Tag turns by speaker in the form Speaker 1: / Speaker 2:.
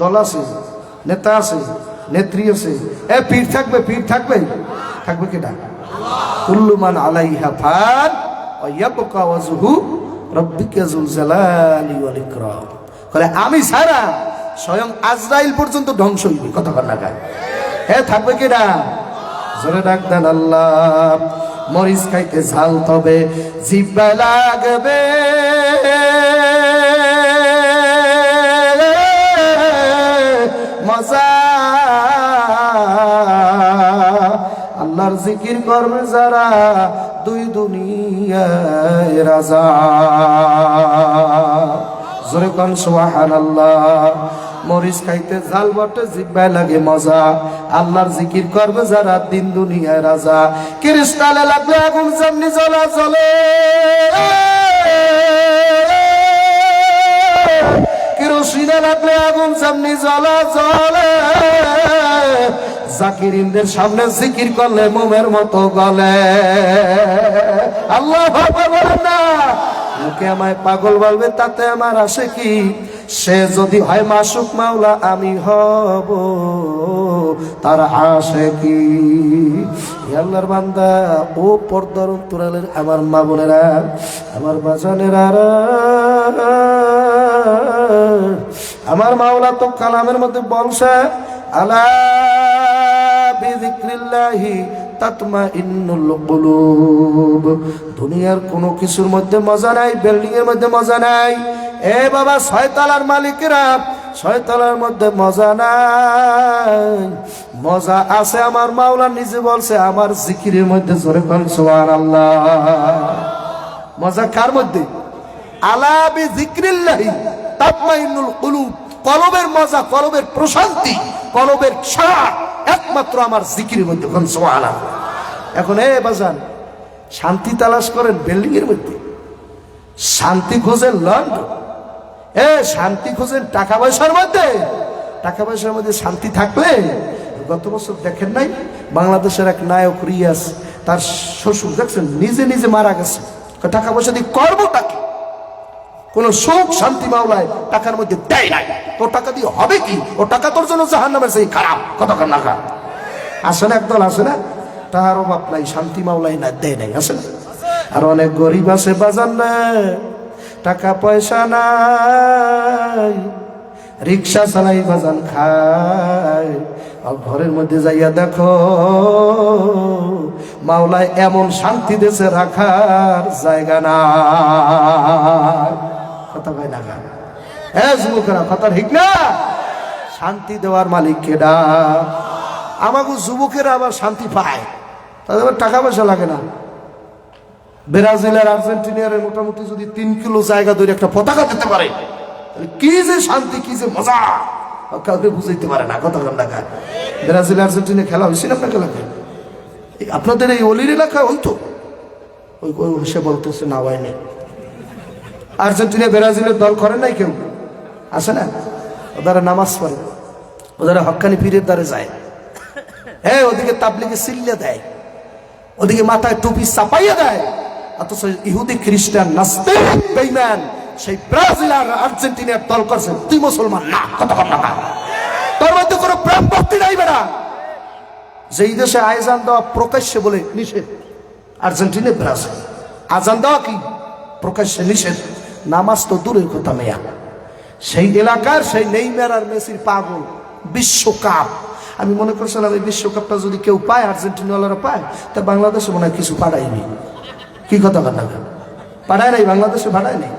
Speaker 1: দল আছে, নেতা আছে, নেত্রী আছে। এ, পীর থাকবে পীর থাকবে। থাকবে কেটা কুল্লুমান আলাইহা ফান ওয়াবকা ওয়াজহু রব্বিকা যুল জালালি ওয়াল ইকরাম। বলে আমি সারা স্বয়ং আজরাইল পর্যন্ত ধ্বংস হইবে। কথা কর না গায়। হ্যাঁ থাকবে কেটা জোরে ডাক দেন আল্লাহ। মরিচ খাইতে ঝাল তবে, জিব্বা লাগবে। আল্লাহর জিকির করবে যারা দুই দুনিয়ায় রাজা। জোরে কন সোহান আল্লাহ মরিচ খাইতে জাল বটে, জিব্বায় লাগে মজা। আল্লাহর জিকির করবে যারা দিন দুনিয়ায় রাজা। ক্রিস্টালে লাগলে আগুন যেমনি জ্বলা, জ্বলে। কেরোসিনে লাগলে আগুন সামনে জ্বলা জ্বলে। জাকিরিনদের সামনে জিকির করলে মোমের মতো গলে। আল্লাহ লোকে আমায় পাগল বলবে, তাতে আমার আসে কি? সে যদি হয় মাসুক মাওলা, আমি হব, তার আসে কি? আল্লাহর বান্দা, ও পর্দার অন্তরালের আমার মা বোনেরা, আমার বাজানেরা। আমার মাওলা তো কালামের মধ্যে বলছে, আলা বিযিক্রিল্লাহি তাতমা ইন্নুল কুলুব। দুনিয়ার কোনো কিছুর মধ্যে মজা নাই বিল্ডিং এর মধ্যে মজা নাই। এ বাবা, ছয়তলার মালিকেরা, ছয়তলার মধ্যে মজা নাই। মজা আছে আমার মাওলা, নিজে বলছে, আমার জিকিরের মধ্যে জোরে কন, সুবহানাল্লাহ। মজা কার মধ্যে? আলা বি জিক্রিল্লাহি কলবের মজা, কলবের প্রশান্তি, কলবের সার একমাত্র আমার জিকিরের মধ্যে, এখন এ বাজান, শান্তি তালাশ করেন বিল্ডিং এর মধ্যে। শান্তি খোঁজেন লন্ডন। এ শান্তি খোঁজেন টাকা পয়সার মধ্যে। টাকা পয়সার মধ্যে শান্তি থাকলে, গত বছর দেখেন নাই, বাংলাদেশের এক নায়ক রিয়াস তার শ্বশুর দেখছেন, নিজে নিজে মারা গেছে। টাকা পয়সা দিয়ে করবোটা কি? কোন সুখ, শান্তি মাওলায় টাকার মধ্যে দেয় নাই। তোর টাকা দিয়ে হবে কি? ও টাকা তোর জন্য জাহান নামের সেই খারাপ। কতক্ষণ না খারাপ আসে না একদল, আসে না। তাহার অভাব নাই, শান্তি মাওলাই না, দেয় নাই, আসে না। আর অনেক গরিব আছে বাজার না টাকা পয়সা নাই, রিক্সা চালাই বাজান খায়। ঘরের মধ্যে যাইয়া দেখো, মাওলায় এমন শান্তি দেশে রাখার জায়গা না কথা কয় না গা। হ্যাঁ যুবকেরা কথা ঠিক না? শান্তি দেওয়ার মালিক কেডা আমাকে যুবকেরা আবার শান্তি পায়। তাদের টাকা পয়সা লাগে না। ব্রাজিল আর আর্জেন্টিনার মোটামুটি যদি তিন কিলো জায়গা ধরে একটা পতাকা দিতে পারে কি যে শান্তি, কি যে মজা? কাউকে বুঝাইতে পারে না, কথা কম টাকা ব্রাজিল, আর্জেন্টিনা খেলা হয়েছিল আপনার এই আপনাদের এই অলির হইতো ওই ওই সে বলতেছে, না হয়নি আর্জেন্টিনা, ব্রাজিলের দল করে নাই কেউ? আসে না? ওদের নামাজ পড়ে। ওদের হক্কানি পীরের দ্বারে যায়। হ্যাঁ ওদিকে তাবলিকে সিল্লে দেয়। ওদিকে মাথায় টুপি চাপাইয়া দেয়। অথচ ইহুদি, খ্রিস্টান নাস্তে বেইম্যান সেই ব্রাজিল আর আর্জেন্টিনার দল করছে। তুই মুসলমান? না কত না। তোর মধ্যে কোনো প্রেম ভক্তি নাই বেড়া। যেই দেশে আয়োজন দেওয়া প্রকাশ্যে বলে নিষেধ, আর্জেন্টিনা, ব্রাজিল। আজান দেওয়া কি? প্রকাশ্যে নিষেধ। নামাজ তো দূরের কথা মেয়া। সেই এলাকার সেই নেইমার আর মেসির পাগল বিশ্বকাপ। আমি মনে করছিলাম এই বিশ্বকাপটা যদি কেউ পায়, আর্জেন্টিনাওয়ালারা পায়, তা বাংলাদেশে মনে হয় কিছু পাঠায়নি কি কথা পাড়ায় পাঠায় নাই, বাংলাদেশে পাঠায় নাই?